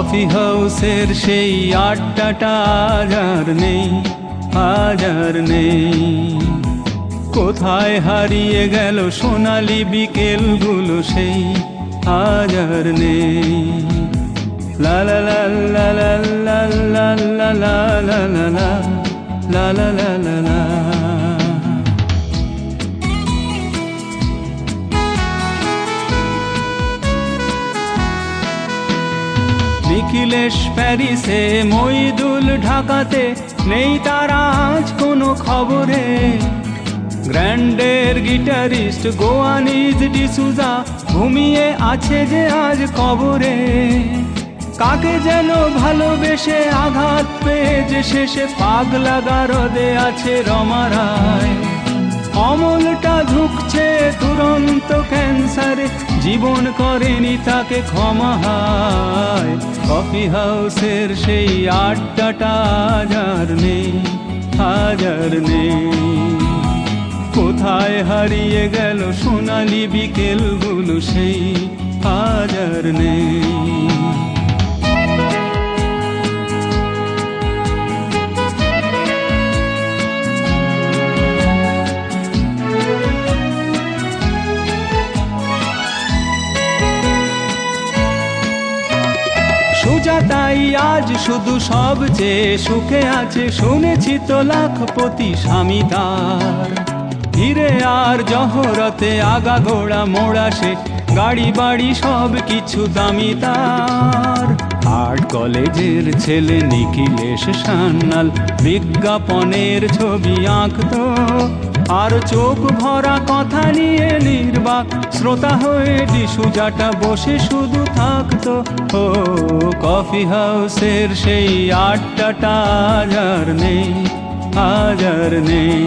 Coffee হাউসের সেই আড্ডাটা আজ আর নেই আজ আর নেই কোথায় হারিয়ে গেল সোনালি বিকেলগুলো সেই আজ আর নেই লা লা লা লা লা লা লা লা লা লা লা লা লা লা লা নিখিলেশ প্যারিসে মইদুল ঢাকাতে নেই তার আজ কোনো খবরে। গ্র্যান্ডের গিটারিস্ট গোয়ানিজ ডিসুজা ঘুমিয়ে আছে যে আজ কবরে। কাকে যেন ভালোবেসে আঘাত পেয়ে যে শেষে পাগলা গারদে আছে রমারায় অমলটা ঝুঁকছে দুরন্ত ক্যান্সারে। জীবন করেনি তাকে ক্ষমা হায়। কফি হাউসের সেই আড্ডাটা হাজার নেই হাজার নেই। কোথায় হারিয়ে গেল সোনালি বিকেলগুলো সেই হাজার নেই। সুজাতাই, আজ শুধু সবচেয়ে সুখে আছে। শুনেছি তো লাখপতি স্বামী তার ধীরে আর জহরতে আগা ঘোড়া মোড়া সে। গাড়ি বাড়ি সব কিছু দামি তার। আর্ট কলেজের ছেলে নিখিলেশ সান্নাল বিজ্ঞাপনের ছবি আঁকতো। আর চোখ ভরা কথা নিয়ে নির্বাক শ্রোতা হয়ে ডিসুজাটা বসে শুধু থাকতো ও কফি হাউসের সেই আড্ডাটা আজার নেই আজার নেই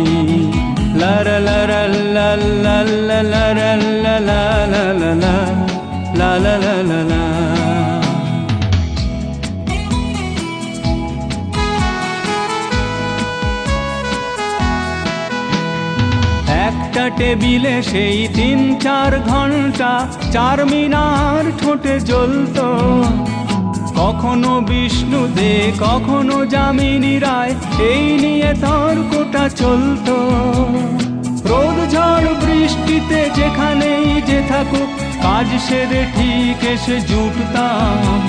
লারা লারা লা লা লা লারা লা লা লা লা লা লা লা লা লা টেবিলে সেই তিন চার ঘণ্টা, চার মিনার ঠোঁটে জ্বলতো। কখনো বিষ্ণু দে, কখনো যামিনী রায়, এই নিয়ে তর্কটা চলতো। রোদ, ঝড়, বৃষ্টিতে যেখানেই যে থাকুক, কাজ সেরে ঠিক এসে জুটতাম।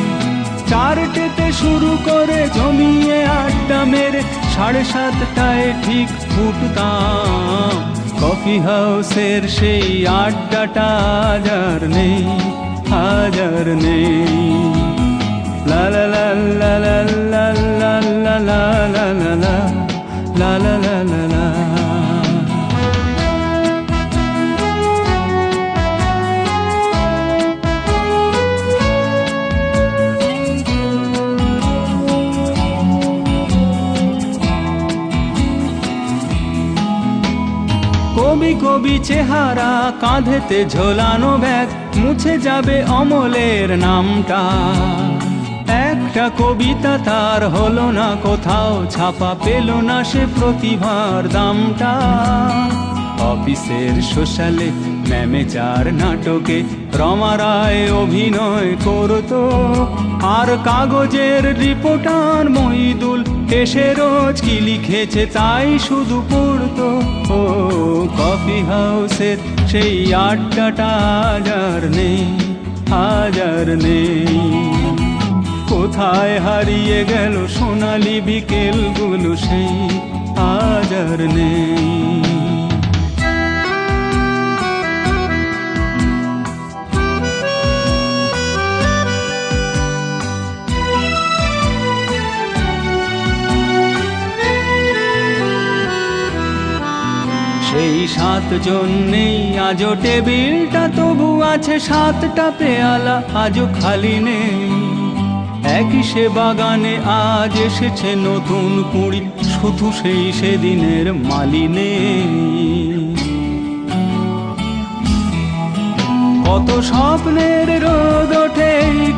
চারটেতে শুরু করে জমিয়ে আড্ডা মেরে, সাড়ে সাতটায় ঠিক ফুটতাম। কফি হাউসের সেই আড্ডাটা হাজার নেই হাজার নেই। কবি চেহারা, কাঁধেতে ঝোলানো ব্যাগ, মুছে যাবে অমলের নামটা। একটা কবিতা তার হলো না, কোথাও ছাপা পেল না সে প্রতিভার দামটা। অফিসের সোশ্যালে ম্যামেজার নাটকে রমারায় অভিনয় করতো। আর কাগজের রিপোর্টার মহিদুল এসে রোজ কি লিখেছে তাই শুধু পড়তো। ও কফি হাউসের সেই আড্ডাটা হাজার নেই হাজার নেই। কোথায় হারিয়ে গেল সোনালি বিকেলগুলো সেই হাজার নেই। সেই সাত জন্যেই আজও টেবিলটা তবু আছে সাতটা পেয়ালা, আজও খালি নেই। একই সে বাগানে আজ এসেছে নতুন কুড়ি, শুধু সেই সেদিনের মালিনে কত স্বপ্নের রোদ ওঠে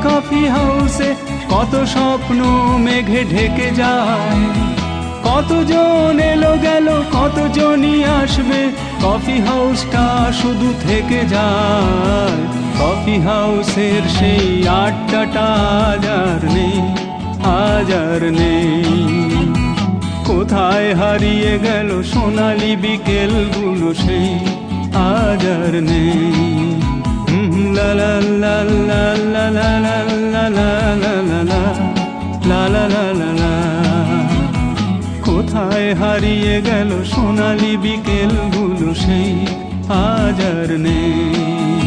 কফি হাউসে, কত স্বপ্ন মেঘে ঢেকে যায়। কতজন এলো গেল কতজনই আসবে কফি হাউসটা শুধু থেকে যায় কফি হাউসের সেই আড্ডাটা আজ আর নেই আজ আর নেই কোথায় হারিয়ে গেল সোনালি বিকেলগুলো সেই আজ আর নেই লা লা লা লা লা লা লা লা লা লা লা লা লা লা লা লা লা কোথায় হারিয়ে গেল সোনালি বিকেলগুলো সেই আজ আর নেই।